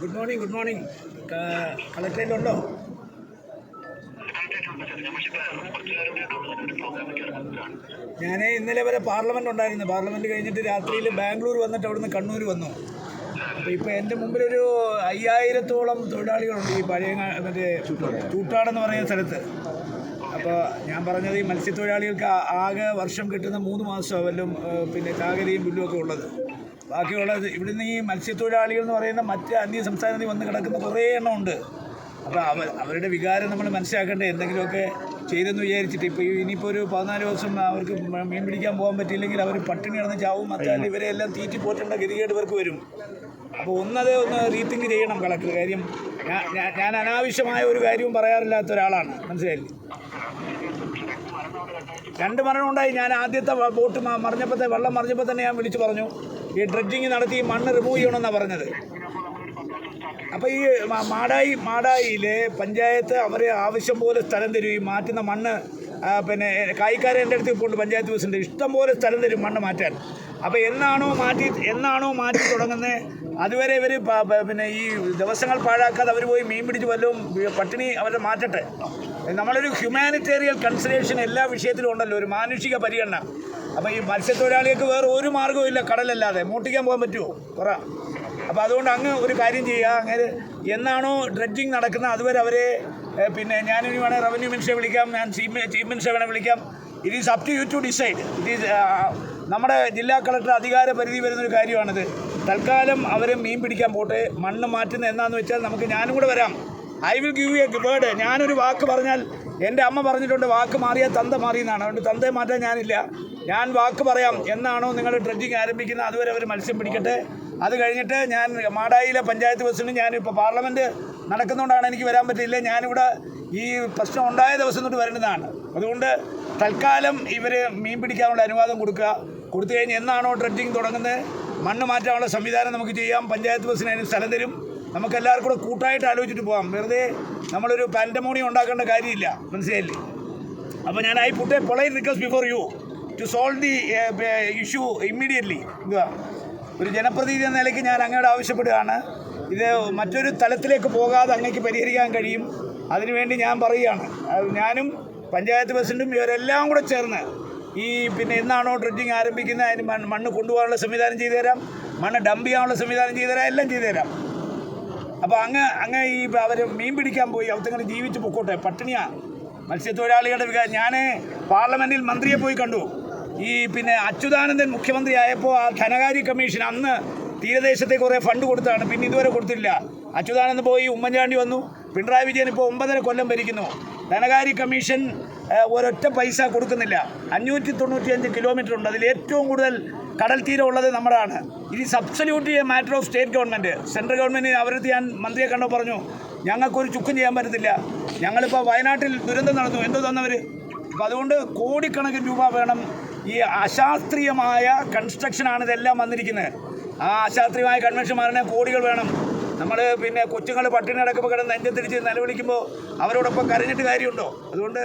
Good morning good morning കളക്ടറേറ്റിലുണ്ടോ ഞാൻ ഇന്നലെ വരെ പാർലമെന്റ് ഉണ്ടായിരുന്നു. പാർലമെന്റ് കഴിഞ്ഞിട്ട് രാത്രിയിൽ ബാംഗ്ലൂർ വന്നിട്ട് അവിടുന്ന് കണ്ണൂർ വന്നു. അപ്പോൾ ഇപ്പോൾ എന്റെ മുമ്പിലൊരു അയ്യായിരത്തോളം തൊഴിലാളികളുണ്ട് ഈ പഴയ മറ്റേ ചൂട്ടാടെന്ന് പറയുന്ന സ്ഥലത്ത്. അപ്പോൾ ഞാൻ പറഞ്ഞത് ഈ മത്സ്യത്തൊഴിലാളികൾക്ക് ആകെ വർഷം കിട്ടുന്ന മൂന്ന് മാസം വല്ലതും പിന്നെ ചാകരയും ഒക്കെ ഉള്ളത്. ബാക്കിയുള്ളത് ഇവിടുന്ന് ഈ മത്സ്യത്തൊഴിലാളികൾ എന്ന് പറയുന്ന മറ്റ് അന്യ സംസ്ഥാനത്തിൽ വന്ന് കിടക്കുന്ന കുറേ എണ്ണം ഉണ്ട്. അപ്പോൾ അവർ അവരുടെ വികാരം നമ്മൾ മനസ്സിലാക്കേണ്ടത് എന്തെങ്കിലുമൊക്കെ ചെയ്തെന്ന് വിചാരിച്ചിട്ട്. ഇപ്പോൾ ഇനിയിപ്പോൾ ഒരു പതിനാല് ദിവസം അവർക്ക് മീൻ പിടിക്കാൻ പോകാൻ പറ്റിയില്ലെങ്കിൽ അവർ പട്ടിണി കിടന്ന് ചാവും മറ്റാൽ ഇവരെ എല്ലാം തീറ്റി പോറ്റേണ്ട ഗതികേട് ഇവർക്ക് വരും. അപ്പോൾ ഒന്നത് ഒന്ന് റീത്തിങ് ചെയ്യണം കളക്ടർ. കാര്യം ഞാൻ ഞാൻ- അനാവശ്യമായ ഒരു കാര്യവും പറയാറില്ലാത്ത ഒരാളാണ്. മനസ്സിലായില്ലേ? രണ്ട് മരണം ഉണ്ടായി. ഞാൻ ആദ്യത്തെ ബോട്ട് മറിഞ്ഞപ്പോൾ മറിഞ്ഞപ്പോഴത്തെ വെള്ളം മറിഞ്ഞപ്പോൾ തന്നെ ഞാൻ വിളിച്ചു പറഞ്ഞു. ഈ ഡ്രഡ്ജിങ് നടത്തി മണ്ണ് റിമൂവ് ചെയ്യണമെന്നാണ് പറഞ്ഞത്. അപ്പോൾ ഈ മാടായി മാടായിയിലെ പഞ്ചായത്ത് അവർ ആവശ്യം പോലെ സ്ഥലം തരും. ഈ മാറ്റുന്ന മണ്ണ് പിന്നെ കായിക്കാരെ എന്റെ അടുത്ത് ഇപ്പോൾ പഞ്ചായത്ത് പ്രസിഡന്റ്. ഇഷ്ടം പോലെ സ്ഥലം തരും മണ്ണ് മാറ്റാൻ. അപ്പോൾ എന്നാണോ മാറ്റി എന്നാണോ മാറ്റി തുടങ്ങുന്നത് അതുവരെ ഇവർ പിന്നെ ഈ ദിവസങ്ങൾ പാഴാക്കാതെ അവർ പോയി മീൻ പിടിച്ച് വല്ലതും പട്ടിണി അവരെ മാറ്റട്ടെ. നമ്മളൊരു ഹ്യൂമാനിറ്റേറിയൻ കൺസിഡറേഷൻ എല്ലാ വിഷയത്തിലും ഉണ്ടല്ലോ. ഒരു മാനുഷിക പരിഗണന. അപ്പോൾ ഈ മത്സ്യത്തൊഴിലാളികൾക്ക് വേറെ ഒരു മാർഗവും ഇല്ല കടലല്ലാതെ. മൂട്ടിക്കാൻ പോകാൻ പറ്റുമോ പറ അപ്പോൾ അതുകൊണ്ട് അങ്ങ് ഒരു കാര്യം ചെയ്യുക അങ്ങനെ എന്നാണോ ഡ്രഡ്ജിങ് നടക്കുന്നത്? അതുവരെ അവരെ പിന്നെ ഞാനിനി വേണേൽ റവന്യൂ മിനിസ്റ്ററെ വിളിക്കാം. ഞാൻ ചീഫ് ചീഫ് മിനിസ്റ്ററെ വേണേൽ വിളിക്കാം. It is up to you to decide it is നമ്മുടെ ജില്ലാ കളക്ടർ അധികാര പരിധി വരുന്നൊരു കാര്യമാണിത്. തൽക്കാലം അവരെ മീൻ പിടിക്കാൻ പോട്ടെ. മണ്ണ് മാറ്റുന്ന എന്താണെന്ന് വെച്ചാൽ നമുക്ക് ഞാനും കൂടെ വരാം. I will give you a word ഞാനൊരു വാക്ക് പറഞ്ഞാൽ എന്റെ അമ്മ പറഞ്ഞിട്ടുണ്ട് വാക്ക് മാറിയാൽ തന്ത മാറിയെന്നാണ്. അതുകൊണ്ട് തന്തയെ മാറ്റാൻ ഞാനില്ല. ഞാൻ വാക്ക് പറയാം. എന്നാണോ നിങ്ങൾ ഡ്രഡ്ജിങ് ആരംഭിക്കുന്നത്? അതുവരെ അവർ മത്സ്യം പിടിക്കട്ടെ. അത് കഴിഞ്ഞിട്ട് ഞാൻ മാടായിലെ പഞ്ചായത്ത് പ്രസിഡന്റ് ഞാനിപ്പോൾ പാർലമെന്റ് നടക്കുന്നതുകൊണ്ടാണ് എനിക്ക് വരാൻ പറ്റില്ല. ഞാനിവിടെ ഈ പ്രശ്നം ഉണ്ടായ ദിവസം തൊട്ട് വരേണ്ടതാണ്. അതുകൊണ്ട് തൽക്കാലം ഇവർ മീൻ പിടിക്കാനുള്ള അനുവാദം കൊടുക്കുക. കൊടുത്തു കഴിഞ്ഞ് എന്നാണോ ഡ്രഡ്ജിങ് തുടങ്ങുന്നത്? മണ്ണ് മാറ്റാനുള്ള സംവിധാനം നമുക്ക് ചെയ്യാം. പഞ്ചായത്ത് ബസ്സിന് അതിന് സ്ഥലം തരും. നമുക്ക് എല്ലാവർക്കും കൂടെ കൂട്ടായിട്ട് ആലോചിച്ചിട്ട് പോകാം വെറുതെ നമ്മളൊരു പാൻഡമോണി ഉണ്ടാക്കേണ്ട കാര്യമില്ല. മനസ്സിലായില്ലേ? അപ്പോൾ ഞാൻ I put a polite request before you to solve the issue immediately ഒരു ജനപ്രതിനിധി എന്ന നിലയ്ക്ക് ഞാൻ അങ്ങോട്ട് ആവശ്യപ്പെടുകയാണ്. ഇത് മറ്റൊരു തലത്തിലേക്ക് പോകാതെ അങ്ങേക്ക് പരിഹരിക്കാൻ കഴിയും. അതിനുവേണ്ടി ഞാൻ പറയുകയാണ്. ഞാനും പഞ്ചായത്ത് പ്രസിഡന്റും ഇവരെല്ലാം കൂടെ ചേർന്ന് ഈ പിന്നെ എന്നാണോ ഡ്രഡ്ജിങ് ആരംഭിക്കുന്നത് അതിന് മണ്ണ് കൊണ്ടുപോകാനുള്ള സംവിധാനം ചെയ്തു തരാം മണ്ണ് ഡംപ് ചെയ്യാനുള്ള സംവിധാനം ചെയ്തു തരാം എല്ലാം ചെയ്തു തരാം. അപ്പോൾ അങ്ങ് അങ്ങ് ഈ അവർ മീൻ പിടിക്കാൻ പോയി അവത്തങ്ങൾ ജീവിച്ച് പൊക്കോട്ടെ. പട്ടിണിയാണ് മത്സ്യത്തൊഴിലാളികളുടെ വികാരം. ഞാൻ പാർലമെന്റിൽ മന്ത്രിയെ പോയി കണ്ടു. ഈ പിന്നെ അച്യുതാനന്ദൻ മുഖ്യമന്ത്രി ആയപ്പോൾ ആ ധനകാര്യ കമ്മീഷൻ അന്ന് തീരദേശത്തെ കുറേ ഫണ്ട് കൊടുത്താണ്. പിന്നെ ഇതുവരെ കൊടുത്തില്ല അച്യുതാനന്ദൻ പോയി ഉമ്മൻചാണ്ടി വന്നു. പിണറായി വിജയൻ ഇപ്പോൾ ഒമ്പതര കൊല്ലം ഭരിക്കുന്നു. ധനകാര്യ കമ്മീഷൻ ഒരൊറ്റ പൈസ കൊടുക്കുന്നില്ല. അഞ്ഞൂറ്റി തൊണ്ണൂറ്റിയഞ്ച് കിലോമീറ്റർ ഉണ്ട്. അതിൽ ഏറ്റവും കൂടുതൽ കടൽ തീരം ഉള്ളത് നമ്മുടെയാണ് ഇത് absolute a matter of state government central government അവരടുത്ത് ഞാൻ മന്ത്രിയെ കണ്ടോ പറഞ്ഞു ഞങ്ങൾക്കൊരു ചുക്കും ചെയ്യാൻ പറ്റത്തില്ല. ഞങ്ങളിപ്പോൾ വയനാട്ടിൽ ദുരന്തം നടന്നു. എന്തോ തന്നവർ അപ്പോൾ അതുകൊണ്ട് കോടിക്കണക്കിന് രൂപ വേണം ഈ അശാസ്ത്രീയമായ കൺസ്ട്രക്ഷനാണ് ഇതെല്ലാം വന്നിരിക്കുന്നത്. ആ അശാസ്ത്രീയമായ കൺവെൻഷൻ മാറിനെ കോടികൾ വേണം. നമ്മൾ പിന്നെ കൊച്ചുങ്ങൾ പട്ടിണി അടക്കുമ്പോൾ കിടന്ന് നെഞ്ചം തിരിച്ച് നിലവിളിക്കുമ്പോൾ അവരോടൊപ്പം കരഞ്ഞിട്ട് കാര്യമുണ്ടോ? അതുകൊണ്ട്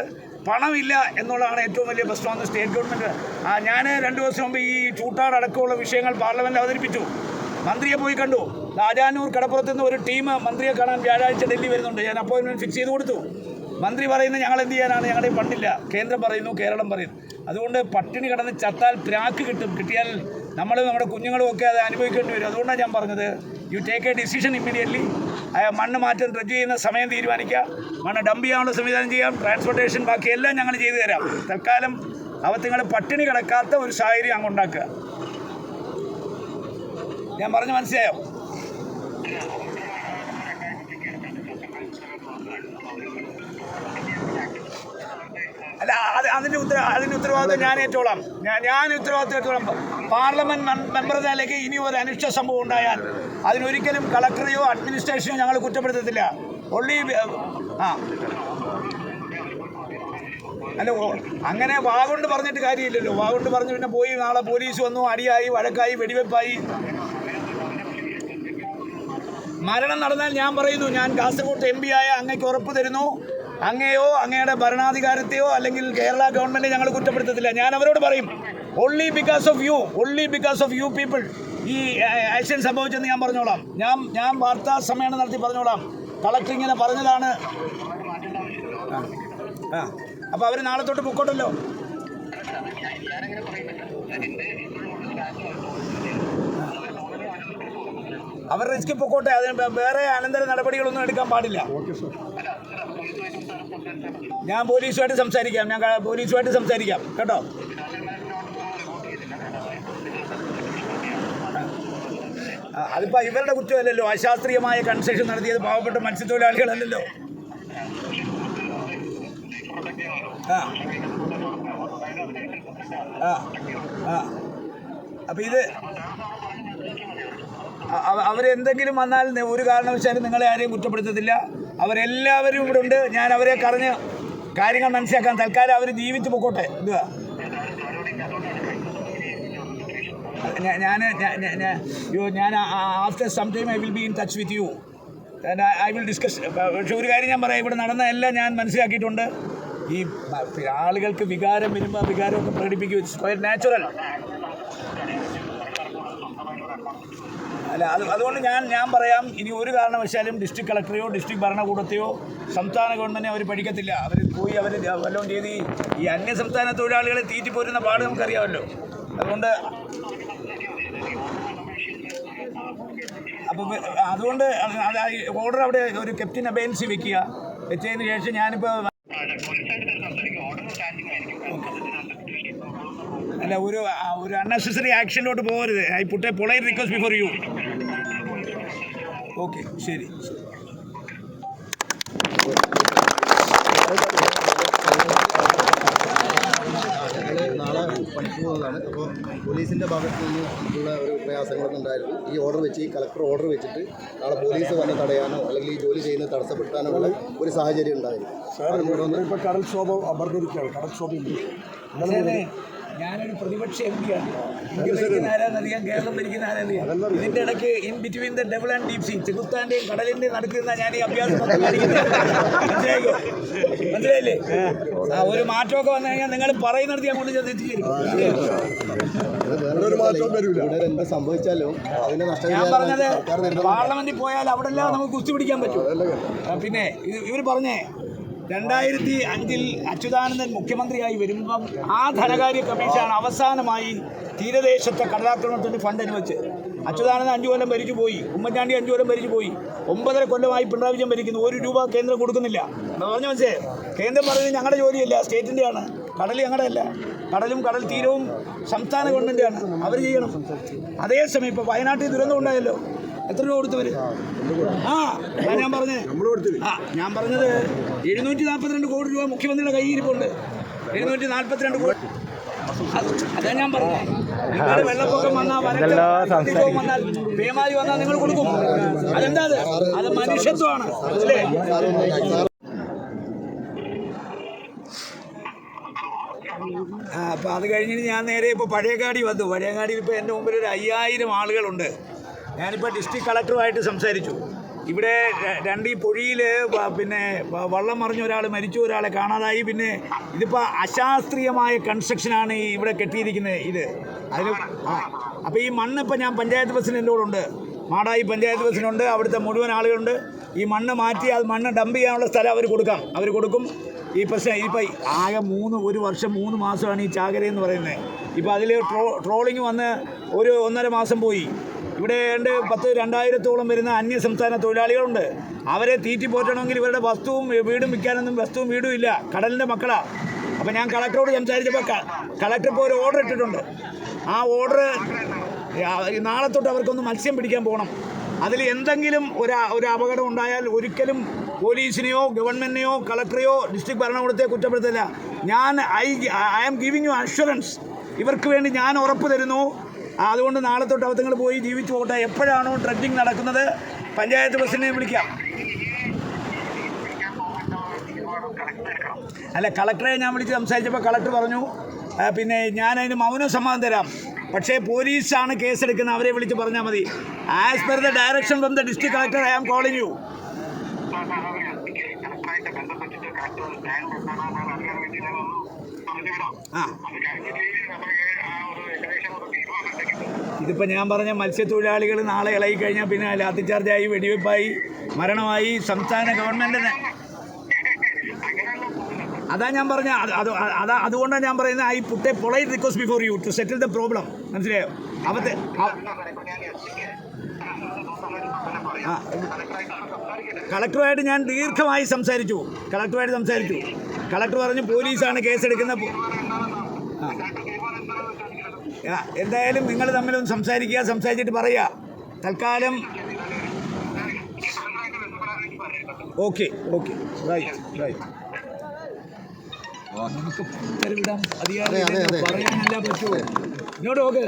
പണമില്ല എന്നുള്ളതാണ് ഏറ്റവും വലിയ പ്രശ്നമെന്ന് സ്റ്റേറ്റ് ഗവൺമെന്റ് ആ ഞാൻ രണ്ട് ദിവസം മുമ്പ് ഈ ചൂട്ടാട് അടക്കമുള്ള വിഷയങ്ങൾ പാർലമെന്റിൽ അവതരിപ്പിച്ചു. മന്ത്രിയെ പോയി കണ്ടു. രാജാനൂർ കടപ്പുറത്ത് നിന്ന് ഒരു ടീം മന്ത്രിയെ കാണാൻ വ്യാഴാഴ്ച ഡൽഹി വരുന്നുണ്ട്. ഞാൻ അപ്പോയിൻമെന്റ് ഫിക്സ് ചെയ്ത് കൊടുത്തു. മന്ത്രി പറയുന്നത് ഞങ്ങൾ എന്ത് ചെയ്യാനാണ്? ഞങ്ങളുടെ ഫണ്ടില്ല കേന്ദ്രം പറയുന്നു കേരളം പറയുന്നു. അതുകൊണ്ട് പട്ടിണി കിടന്ന് ചത്താൽ പ്രാക്ക് കിട്ടും. കിട്ടിയാൽ നമ്മൾ നമ്മുടെ കുഞ്ഞുങ്ങളും ഒക്കെ അത് അനുഭവിക്കേണ്ടി വരും. അതുകൊണ്ടാണ് ഞാൻ പറഞ്ഞത്. You take a decision immediately മണ്ണ് മാറ്റം ഡ്രഡ്ജ് ചെയ്യുന്ന സമയം തീരുമാനിക്കുക. മണ്ണ് ഡംപ് ചെയ്യാനുള്ള സംവിധാനം ചെയ്യാം ട്രാൻസ്പോർട്ടേഷൻ ബാക്കി എല്ലാം ഞങ്ങൾ ചെയ്തു തരാം. തൽക്കാലം അവത്തിങ്ങൾ പട്ടിണി കിടക്കാത്ത ഒരു സാഹചര്യം അങ്ങ് ഉണ്ടാക്കുക. ഞാൻ പറഞ്ഞു മനസ്സിലായോ? അല്ല അത് അതിന്റെ ഉത്തര അതിന്റെ ഉത്തരവാദിത്വം ഞാൻ ഏറ്റോളാം. ഞാൻ ഞാൻ ഉത്തരവാദിത്വം ഏറ്റോളാം. പാർലമെന്റ് മെമ്പർ തലയ്ക്ക് നിലയ്ക്ക് ഇനി ഒരു അനിഷ്ട സംഭവം ഉണ്ടായാൽ അതിനൊരിക്കലും കളക്ടറെയോ അഡ്മിനിസ്ട്രേഷനോ ഞങ്ങൾ കുറ്റപ്പെടുത്തത്തില്ല. ഒള്ളി ആ. അല്ല അങ്ങനെ വാഗുണ്ട് പറഞ്ഞിട്ട് കാര്യമില്ലല്ലോ. വാഗുണ്ട് പറഞ്ഞു പിന്നെ പോയി നാളെ പോലീസ് വന്നു അടിയായി വഴക്കായി വെടിവെപ്പായി. മരണം നടന്നാൽ ഞാൻ പറയുന്നു ഞാൻ കാസർഗോഡ് എം പി ആയ അങ്ങക്ക് ഉറപ്പ് തരുന്നു. അങ്ങയോ അങ്ങയുടെ ഭരണാധികാരത്തെയോ അല്ലെങ്കിൽ കേരള ഗവൺമെന്റ് ഞങ്ങൾ കുറ്റപ്പെടുത്തത്തില്ല. ഞാൻ അവരോട് പറയും only because of you only because of you people ഈ ആക്സിഡന്റ് സംഭവിച്ചെന്ന് ഞാൻ പറഞ്ഞോളാം. ഞാൻ ഞാൻ വാർത്താ സമ്മേളനം നടത്തി പറഞ്ഞോളാം. കളക്ടർ ഇങ്ങനെ പറഞ്ഞതാണ്. ആ അപ്പോൾ അവർ നാളെ തൊട്ട് പൊക്കോട്ടല്ലോ. അവർ റിസ്ക് പൊക്കോട്ടെ അതിന് വേറെ അനന്തര നടപടികളൊന്നും എടുക്കാൻ പാടില്ല. ഞാൻ പോലീസുമായിട്ട് സംസാരിക്കാം. ഞാൻ പോലീസുമായിട്ട് സംസാരിക്കാം. കേട്ടോ? അതിപ്പോ ഇവരുടെ കുറ്റമല്ലല്ലോ. അശാസ്ത്രീയമായ കൺസെഷൻ നടത്തിയത് പാവപ്പെട്ട ആ. അപ്പം ഇത് അവരെന്തെങ്കിലും വന്നാൽ ഒരു കാരണവശാലും നിങ്ങളെ ആരെയും കുറ്റപ്പെടുത്തത്തില്ല. അവരെല്ലാവരും ഇവിടെ ഉണ്ട്. ഞാൻ അവരെ കറിഞ്ഞ് കാര്യങ്ങൾ മനസ്സിലാക്കാൻ തൽക്കാലം അവർ ജീവിച്ചു പൊക്കോട്ടെ. ഇതുവാ. ഞാൻ യോ ഞാൻ after some time I will be in touch with you I will discuss പക്ഷെ ഒരു കാര്യം ഞാൻ പറയാം. ഇവിടെ നടന്ന എല്ലാം ഞാൻ മനസ്സിലാക്കിയിട്ടുണ്ട്. ഈ ആളുകൾക്ക് വികാരം വരുമ്പോൾ വികാരമൊക്കെ പ്രകടിപ്പിക്കും ഇറ്റ്സ് നാച്ചുറൽ അല്ല അത് അതുകൊണ്ട് ഞാൻ ഞാൻ പറയാം ഇനി ഒരു കാരണവശാലും ഡിസ്ട്രിക്ട് കളക്ടറെയോ ഡിസ്ട്രിക്ട് ഭരണകൂടത്തെയോ സംസ്ഥാന ഗവൺമെന്റ് അവർ പഠിക്കത്തില്ല. അവർ പോയി അവർ വല്ലതും ചെയ്ത് ഈ- അന്യ സംസ്ഥാന തൊഴിലാളികളെ തീറ്റിപ്പോരുന്ന പാട് നമുക്കറിയാമല്ലോ. അതുകൊണ്ട് അപ്പോൾ അതുകൊണ്ട് ഓർഡർ അവിടെ ഒരു കെപ്റ്റൻ അബേൻസി വെക്കുക. വെച്ചതിന് ശേഷം ഞാനിപ്പോൾ അല്ല ഒരു ഒരു അൺനെസസറി ആക്ഷനിലോട്ട് പോകരുത്. I put a polite request before you okay ശരി. നാളെ പണിക്ക് പോകുന്നതാണ് അപ്പോൾ പോലീസിന്റെ ഭാഗത്ത് നിന്ന് ഉള്ള ഒരു പ്രയാസങ്ങളൊന്നും ഉണ്ടായിരുന്നു ഈ ഓർഡർ വെച്ച് ഈ കളക്ടർ ഓർഡർ വെച്ചിട്ട് നാളെ പോലീസ് വന്ന് തടയാനോ അല്ലെങ്കിൽ ഈ ജോലി ചെയ്യുന്നത് തടസ്സപ്പെടുത്താനോ ഉള്ള ഒരു സാഹചര്യം ഉണ്ടായിരുന്നു. സാർ ഇപ്പോൾ കടൽക്ഷോഭം അമർന്നിരിക്കുകയാണ്. കടൽക്ഷോഭം ഞാനൊരു പ്രതിപക്ഷ എം പിയാണ് ഇന്ത്യ ഭരിക്കുന്ന ആരാന്നറിയാം കേരളം ഭരിക്കുന്ന ആരാന്നറിയാം ഇതിന്റെ ഇടയ്ക്ക് in between the devil and deep sea ചെകുത്താന്റെയും കടലിന്റെയും നടക്കുന്ന ഞാൻ ഈ അഭ്യാസം മനസ്സിലായോ? മനസ്സിലായില്ലേ? ആ ഒരു മാറ്റമൊക്കെ വന്നു കഴിഞ്ഞാൽ നിങ്ങൾ പറയുന്നിടത്ത് ഞാൻ കൊണ്ട് ചെന്നെത്തിക്കും സംഭവിച്ചാലും ഞാൻ പറഞ്ഞത് പാർലമെന്റിൽ പോയാൽ അവിടെ എല്ലാം നമുക്ക് കുസ്തി പിടിക്കാൻ പറ്റും പിന്നെ ഇവർ പറഞ്ഞേ രണ്ടായിരത്തി അഞ്ചിൽ അച്യുതാനന്ദൻ മുഖ്യമന്ത്രിയായി വരുമ്പം ആ ധനകാര്യ കമ്മീഷനാണ് അവസാനമായി തീരദേശത്തെ കടലാക്രമണത്തിന് ഫണ്ട് അനുവദിച്ച് അച്യുതാനന്ദൻ അഞ്ചു കൊല്ലം ഭരിച്ചു പോയി. ഉമ്മൻചാണ്ടി അഞ്ചു കൊല്ലം ഭരിച്ചു പോയി. ഒമ്പതര കൊല്ലമായി പിണറായി വിജയൻ ഭരിക്കുന്നു. ഒരു രൂപ കേന്ദ്രം കൊടുക്കുന്നില്ല. പറഞ്ഞു മനസ്സേ? കേന്ദ്രം പറയുന്നത് ഞങ്ങളുടെ ജോലിയല്ല സ്റ്റേറ്റിന്റെയാണ് കടൽ ഞങ്ങളുടെ അല്ല. കടലും കടൽ തീരവും സംസ്ഥാന ഗവൺമെന്റാണ് അവർ ചെയ്യണം. അതേസമയം ഇപ്പോൾ വയനാട്ടിൽ ദുരന്തം ഉണ്ടായല്ലോ. എത്ര രൂപ കൊടുത്തവര് ആ ഞാൻ പറഞ്ഞത് ആ ഞാൻ പറഞ്ഞത് എഴുന്നൂറ്റി നാൽപ്പത്തിരണ്ട് കോടി രൂപ മുഖ്യമന്ത്രിയുടെ കയ്യിൽ ഇരിപ്പുണ്ട്. എഴുന്നൂറ്റി നാൽപ്പത്തിരണ്ട് കോടി. അത് ഞാൻ പറഞ്ഞത് നിങ്ങളുടെ വെള്ളപ്പൊക്കം വന്നാൽ വന്നാൽ പേമാരി വന്നാൽ നിങ്ങൾ കൊടുക്കും. അതെന്താ അത്? അത് മനുഷ്യത്വമാണ്. അല്ലേ? അപ്പോൾ അത് കഴിഞ്ഞിട്ട് ഞാൻ നേരെ ഇപ്പോൾ പഴയങ്ങാടി വന്നു. പഴയങ്ങാടിയിൽ ഇപ്പോൾ എന്റെ മുമ്പിൽ ഒരു അയ്യായിരം ആളുകളുണ്ട്. ഞാനിപ്പോൾ ഡിസ്ട്രിക്ട് കളക്ടറുമായിട്ട് സംസാരിച്ചു. ഇവിടെ രണ്ട് ഈ പൊഴിയിൽ പിന്നെ വള്ളം മറിഞ്ഞ ഒരാൾ മരിച്ചു ഒരാളെ കാണാതായി. പിന്നെ ഇതിപ്പോൾ അശാസ്ത്രീയമായ കൺസ്ട്രക്ഷനാണ് ഈ ഇവിടെ കെട്ടിയിരിക്കുന്നത് ഇത്. അതിന് അപ്പോൾ ഈ മണ്ണ് ഇപ്പോൾ ഞാൻ പഞ്ചായത്ത് പ്രസിഡന്റ് കൂടെ ഉണ്ട്. മാടായി പഞ്ചായത്ത് ബസ്സിനുണ്ട് അവിടുത്തെ മുഴുവൻ ആളുകളുണ്ട്. ഈ മണ്ണ് മാറ്റി അത് മണ്ണ് ഡംപ് ചെയ്യാനുള്ള സ്ഥലം അവർ കൊടുക്കാം. അവർ കൊടുക്കും. ഈ പ്രശ്നം ഇപ്പം ആകെ മൂന്ന് ഒരു വർഷം മൂന്ന് മാസമാണ് ഈ ചാകര എന്ന് പറയുന്നത്. ഇപ്പോൾ അതിൽ ട്രോ ട്രോളിങ് വന്ന് ഒരു ഒന്നര മാസം പോയി. ഇവിടെ ഏണ്ട് പത്ത് രണ്ടായിരത്തോളം വരുന്ന അന്യ സംസ്ഥാന തൊഴിലാളികളുണ്ട്. അവരെ തീറ്റി പോറ്റണമെങ്കിൽ ഇവരുടെ വസ്തുവും വീടും വിൽക്കാനൊന്നും വസ്തുവും വീടും ഇല്ല. കടലിന്റെ മക്കളാണ് അപ്പോൾ ഞാൻ കളക്ടറോട് സംസാരിച്ചപ്പോൾ കളക്ടർ ഇപ്പോൾ ഒരു ഓർഡർ ഇട്ടിട്ടുണ്ട്. ആ ഓർഡർ നാളെ തൊട്ട് അവർക്കൊന്ന് മത്സ്യം പിടിക്കാൻ പോകണം അതിൽ എന്തെങ്കിലും ഒരു ഒരു അപകടം ഉണ്ടായാൽ ഒരിക്കലും പോലീസിനെയോ ഗവൺമെന്റിനെയോ കളക്ടറെയോ ഡിസ്ട്രിക്ട് ഭരണകൂടത്തെ കുറ്റപ്പെടുത്തില്ല. ഞാൻ I I am giving you assurance ഇവർക്ക് വേണ്ടി ഞാൻ ഉറപ്പ് തരുന്നു. അതുകൊണ്ട് നാളെ തൊട്ട് അവത്തങ്ങൾ പോയി ജീവിച്ചു പോകട്ടെ. എപ്പോഴാണോ ട്രെക്കിംഗ് നടക്കുന്നത്? പഞ്ചായത്ത് പ്രസിഡന്റിനെ വിളിക്കാം. അല്ല കളക്ടറെ ഞാൻ വിളിച്ച് സംസാരിച്ചപ്പോൾ കളക്ടർ പറഞ്ഞു പിന്നെ ഞാൻ അതിന് മൗന സമ്മതം തരാം. പക്ഷേ പോലീസാണ് കേസെടുക്കുന്നത്. അവരെ വിളിച്ച് പറഞ്ഞാൽ മതി. As per the direction from the district collector I am calling you ah. ഇതിപ്പോൾ ഞാൻ പറഞ്ഞ മത്സ്യത്തൊഴിലാളികൾ നാളെ ഇളകി കഴിഞ്ഞാൽ പിന്നെ ലാത്തിച്ചാർജായി വെടിവെപ്പായി മരണമായി സംസ്ഥാന ഗവൺമെന്റിന് അതാ ഞാൻ പറഞ്ഞ അത് അത് അതാ അതുകൊണ്ടാണ് ഞാൻ പറയുന്നത് I put polite request before you to settle the problem മനസ്സിലായോ? അവത്തെ അവ- കളക്ടറുമായിട്ട് ഞാൻ ദീർഘമായി സംസാരിച്ചു. കളക്ടറുമായിട്ട് സംസാരിച്ചു. കളക്ടർ പറഞ്ഞു പോലീസാണ് കേസെടുക്കുന്ന എന്തായാലും നിങ്ങൾ തമ്മിലൊന്ന് സംസാരിക്കുക സംസാരിച്ചിട്ട് പറയുക തൽക്കാലം ഓക്കെ ഓക്കെ റൈറ്റ് റൈറ്റ് നമുക്ക് ഉത്തരവിടാൻ അധികാരം. പറയാനല്ല പറ്റുമോ ഇങ്ങോട്ട് നോക്ക്.